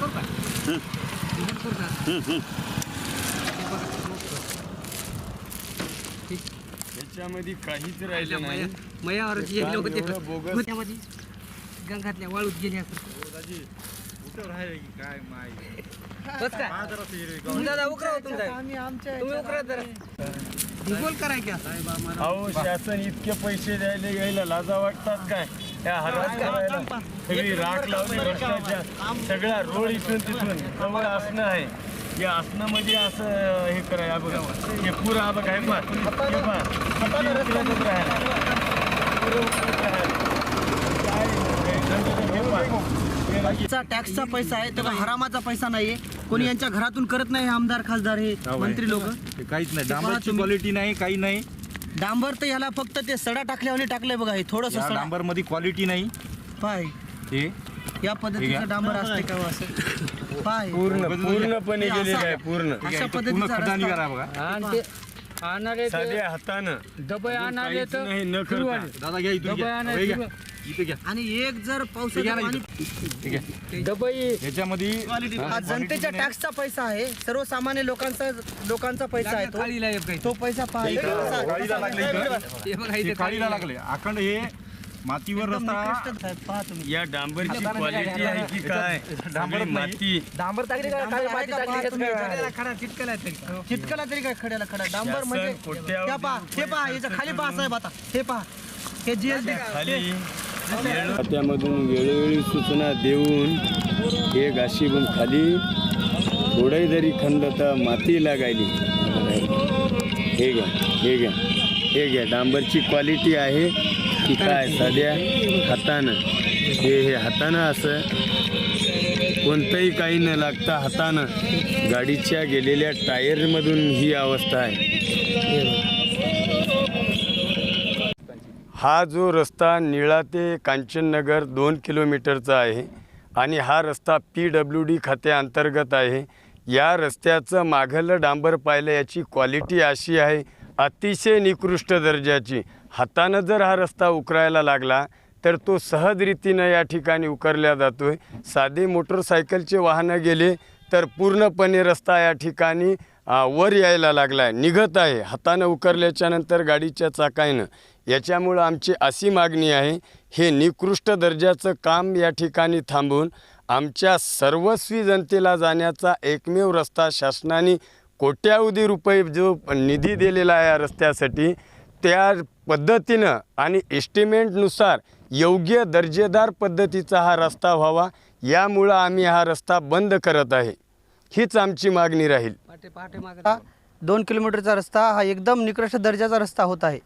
करू का रिमोट करू का हं, हं. हे बघा, मस्त. ठीक. याच्यामध्ये काहीच राहिलं नाही. मया- लोक ते एवढं बोगस. गंगातल्या वाळूत गेले असं बस काय तुम्ही दादा उकरा हो तुमचा. तुम्ही उकरा जरा. भूगोल कराय की असं अहो शासन इतके पैसे द्यायला यायला लाजा वाटतात काय? हरास करायला सगळी राख लावली भ्रष्टाचार सगळा रोड इथून तिथून जवळ असणं आहे या असण्यामध्ये असं हे कराय हा बघा हे पुरं राहायला. राहायला. काय हे पहा. हे राखी. चा टॅक्सचा पैसा आहे तो हरामाचा पैसा नाहीये कोणी यांच्या घरातून करत नाही आमदार खासदार हे मंत्री लोक काहीच नाही डांबरची. क्वालिटी नाही काही नाही डांबर तर याला फक्त ते सडा टाकल्यावर टाकलंय बघा हे थोडस डांबरमध्ये क्वालिटी नाही. पाय. हे. या पद्धतीचं डांबर असते का हो असं? पाय. पूर्ण पूर्णपणे हे गेलेलं आहे पूर्ण. अशा पूर्ण पद्धतीचा आणणारे हातानं. डबे आणणारे दादा घ्या हे. इथे घ्या. आणि एक जर हे पावसाचं पाणी इथं. ठीक आहे. डबई याच्यामध्ये हा जनतेच्या टॅक्सचा पैसा आहे. सर्वसामान्य लोकांचा लोकांचा पैसा आहे तो. काही पैसा पाहिजे काळीला लागले. इथं हे बघा. हे इथे काळीला लागले. अखंड हे मातीवर रस्ता पहा तुम्ही. या डांबरची क्वालिटी आहे की काय? सगळी नाही. माती. डांबर डांबर. खडा चिटकला तरी. चिटकला तरी काय खड्याला खडा. डांबर शासन म्हणजे कोट्यावधी त्या पहा हे पहा याच्या खाली पहा साहेब आता. हे पहा. हे जीएसडी खाली. खात्यामधून वेळोवेळी सूचना देऊन हे घाशीबून खाली थोडे जरी खंड तर माती लागायली. हे घ्या हे घ्या हे घ्या. डांबरची क्वालिटी आहे की काय? साध्या हातानं. हे हे हातानं असं. कोणतंही काही न लागता हातानं गाडीच्या गेलेल्या टायरमधून ही अवस्था आहे. हा जो रस्ता निळा ते कांचननगर दोन किलोमीटरचा आहे आणि हा रस्ता पी डब्ल्यू डी खात्याअंतर्गत आहे या रस्त्याचं माघलं डांबर पाहिलं याची क्वालिटी अशी आहे अतिशय निकृष्ट दर्जाची. हातानं जर हा रस्ता उकरायला लागला तर तो सहजरीतीनं या ठिकाणी उकरल्या जातो आहे साधे मोटरसायकलचे वाहनं गेले तर पूर्णपणे रस्ता या ठिकाणी वर यायला लागला आहे निघत आहे. हातानं उकरल्याच्यानंतर गाडीच्या चाकायनं. याच्यामुळं आमची अशी मागणी आहे हे निकृष्ट दर्जाचं काम या ठिकाणी थांबून आमच्या सर्वस्वी जनतेला जाण्याचा एकमेव रस्ता शासनाने कोट्यावधी रुपये जो निधी दिलेला आहे या रस्त्यासाठी त्या पद्धतीनं आणि एस्टिमेंटनुसार योग्य दर्जेदार पद्धतीचा हा रस्ता व्हावा यामुळं आम्ही हा रस्ता बंद करत आहे. हीच आमची मागणी राहील. दोन किलोमीटरचा रस्ता हा एकदम निकृष्ट दर्जाचा रस्ता होत आहे.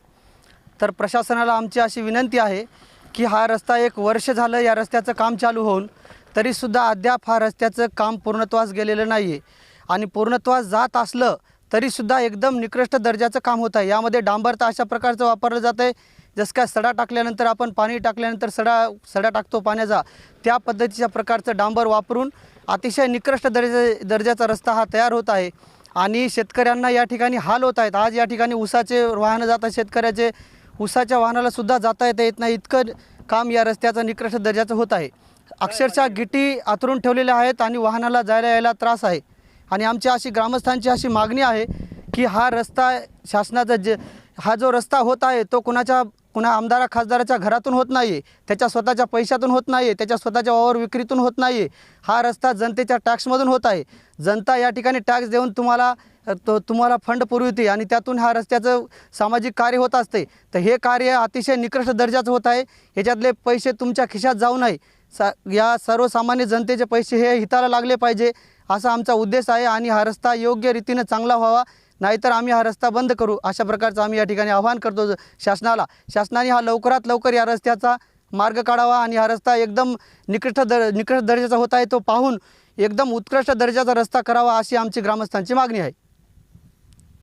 तर प्रशासनाला आमची अशी विनंती आहे की हा रस्ता एक वर्ष झालं या रस्त्याचं काम चालू होऊन तरीसुद्धा अद्याप हा रस्त्याचं काम पूर्णत्वास गेलेलं नाही आहे आणि पूर्णत्वास जात असलं तरीसुद्धा एकदम निकृष्ट दर्जाचं काम होत आहे. यामध्ये डांबर तर अशा प्रकारचं वापरलं जातं आहे. जसं काय सडा टाकल्यानंतर आपण पाणी टाकल्यानंतर सडा सडा टाकतो पाण्याचा त्या पद्धतीच्या प्रकारचं डांबर वापरून अतिशय निकृष्ट दर्जा दर्जाचा रस्ता हा तयार होत आहे. आणि शेतकऱ्यांना या ठिकाणी हाल होत आहेत. आज या ठिकाणी ऊसाचे वाहनं जातात शेतकऱ्याचे उसाच्या वाहनाला सुद्धा जाता येता येत नाही. इतकं काम या रस्त्याचं निकृष्ट दर्जाचं होत आहे. अक्षरशः गिटी आतरून ठेवलेल्या आहेत आणि वाहनाला जायला यायला त्रास आहे. आणि आमची अशी ग्रामस्थांची अशी मागणी आहे की हा रस्ता शासनाचा जे हा जो रस्ता होत आहे तो कुणाच्या कुणा आमदारा खासदाराच्या घरातून होत नाही आहे त्याच्या स्वतःच्या पैशातून होत नाही आहे त्याच्या स्वतःच्या वावर विक्रीतून होत नाही आहे हा रस्ता जनतेच्या टॅक्समधून होत आहे. जनता या ठिकाणी टॅक्स देऊन तुम्हाला तो तुम्हाला फंड पुरवते आणि त्यातून हा रस्त्याचं सामाजिक कार्य होत असते. तर हे कार्य अतिशय निकृष्ट दर्जाचं होत आहे. याच्यातले पैसे तुमच्या खिशात जाऊ नये. सा या सर्वसामान्य जनतेचे पैसे हे हिताला लागले पाहिजे असा आमचा उद्देश आहे आणि हा रस्ता योग्य रीतीनं चांगला व्हावा. नाहीतर आम्ही हा रस्ता बंद करू. अशा प्रकारचं आम्ही या ठिकाणी आवाहन करतो शासनाला. शासनाने हा लवकरात लवकर या रस्त्याचा मार्ग काढावा आणि हा रस्ता एकदम निकृष्ट दर निकृष्ट दर्जाचा होत आहे तो पाहून एकदम उत्कृष्ट दर्जाचा रस्ता करावा अशी आमची ग्रामस्थांची मागणी आहे.